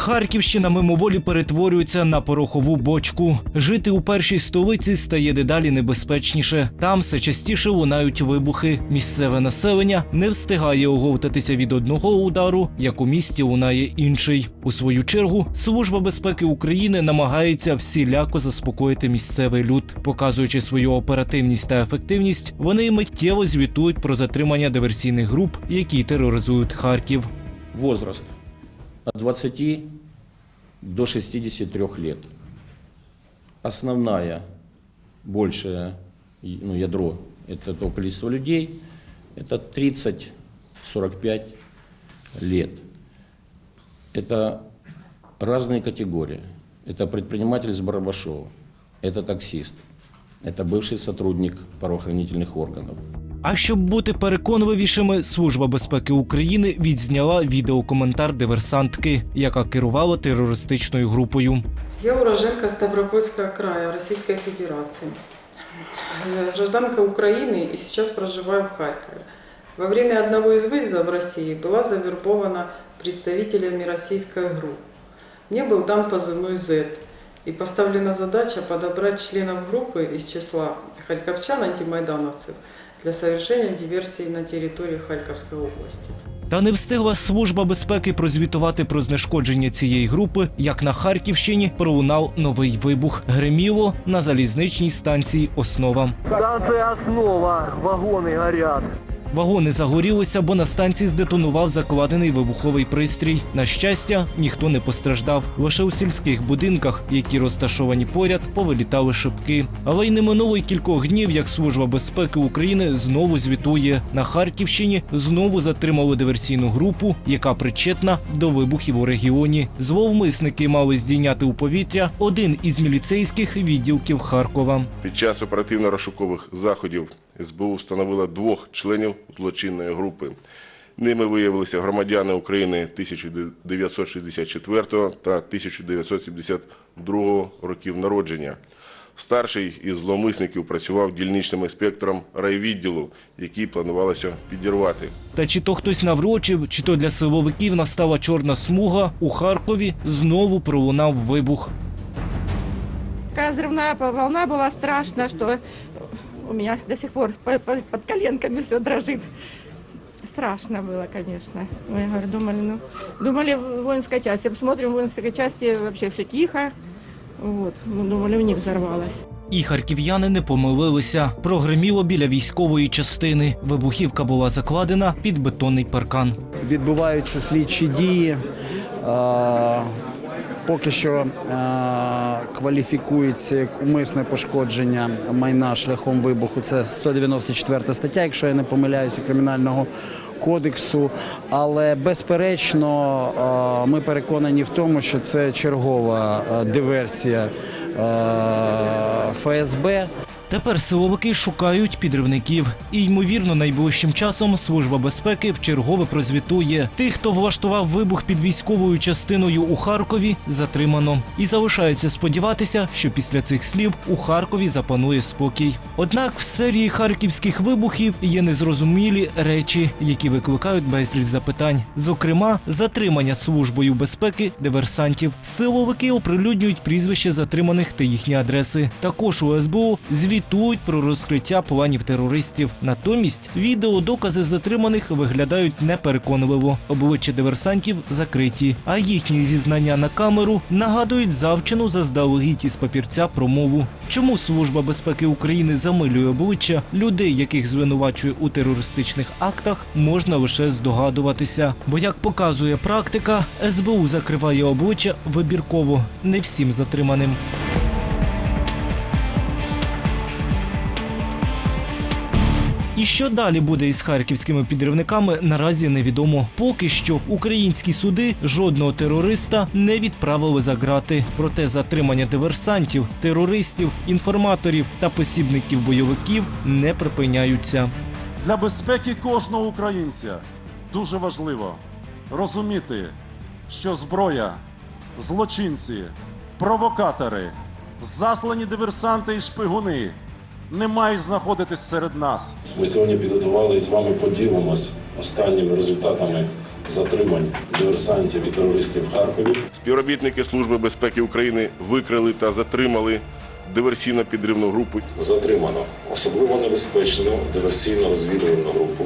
Харківщина мимоволі перетворюється на порохову бочку. Жити у першій столиці стає дедалі небезпечніше. Там все частіше лунають вибухи. Місцеве населення не встигає оговтатися від одного удару, як у місті лунає інший. У свою чергу служба безпеки України намагається всіляко заспокоїти місцевий люд, показуючи свою оперативність та ефективність. Вони миттєво звітують про затримання диверсійних груп, які тероризують Харків. Возраст от 20 до 63 лет. Основная, большее ну, ядро – это то количество людей, это 30-45 лет. Это разные категории. Это предприниматель с Барабашова, это таксист, это бывший сотрудник правоохранительных органов. А щоб бути переконливішими, Служба безпеки України відзняла відеокоментар диверсантки, яка керувала терористичною групою. Я уроженка Ставропольского края Российской Федерации. Э, Гражданка Украины и сейчас проживаю в Харькове. Во время одного из выездов в России была завербована представителями российской группы. Мне был дан позывной Z и поставлена задача подобрать членов группы из числа харьковчан антимайдановцев для совершення диверсії на території Харківської області. Та не встигла служба безпеки прозвітувати про знешкодження цієї групи, як на Харківщині пролунав новий вибух. Греміло на залізничній станції Основа. Станція основа, вагони горят. Вагони загорілися, бо на станції здетонував закладений вибуховий пристрій. На щастя, ніхто не постраждав. Лише у сільських будинках, які розташовані поряд, повилітали шибки. Але й не минуло й кількох днів, як Служба безпеки України знову звітує на Харківщині. Знову затримали диверсійну групу, яка причетна до вибухів у регіоні. Зловмисники мали здійняти у повітря один із міліцейських відділків Харкова. Під час оперативно-розшукових заходів СБУ встановила двох членів злочинної групи. Ними виявилися громадяни України 1964 та 1972 років народження. Старший із зловмисників працював дільничним інспектором райвідділу, який планувалося підірвати. Та чи то хтось наврочив, чи то для силовиків настала чорна смуга, у Харкові знову пролунав вибух. Такая взрывная волна была страшно, что у меня до сих пор по- по- под коленками все дрожит. Страшно было, конечно. Мы говорю, думали, ну, думали в воинской части. Смотрим в воинской части вообще все тихо. Вот, мы думали, у них взорвалось. І харків'яни не помилилися. Прогреміло біля військової частини. Вибухівка була закладена під бетонний паркан. відбуваються слідчі дії. Поки що е, кваліфікується як умисне пошкодження майна шляхом вибуху. Це 194 стаття, якщо я не помиляюся, кримінального кодексу. Але безперечно, е, ми переконані в тому, що це чергова е, диверсія ФСБ. Тепер силовики шукають підривників. І ймовірно, найближчим часом служба безпеки вчергове прозвітує тих, хто влаштував вибух під військовою частиною у Харкові, затримано. І залишається сподіватися, що після цих слів у Харкові запанує спокій. Однак в серії харківських вибухів є незрозумілі речі, які викликають безліч запитань. Зокрема, затримання службою безпеки диверсантів. Силовики оприлюднюють прізвища затриманих та їхні адреси. Також у СБУ звітують про розкриття планів терористів. Натомість відеодокази затриманих виглядають непереконливо. Обличчя диверсантів закриті, а їхні зізнання на камеру нагадують завчену заздалегідь із папірця промову. Чому служба безпеки України замилює обличчя людей, яких звинувачує у терористичних актах, можна лише здогадуватися. Бо як показує практика, СБУ закриває обличчя вибірково не всім затриманим. І що далі буде із харківськими підривниками, наразі невідомо. Поки що українські суди жодного терориста не відправили за ґрати. Проте затримання диверсантів, терористів, інформаторів та посібників бойовиків не припиняються. Для безпеки кожного українця дуже важливо розуміти, що зброя, злочинці, провокатори, заслані диверсанти і шпигуни не мають знаходитись серед нас. Ми сьогодні підготували і з вами поділимось останніми результатами затримань диверсантів і терористів в Харкові. Співробітники Служби безпеки України викрили та затримали диверсійно-підривну групу Затримано особливо небезпечну диверсійно-розвідувальну групу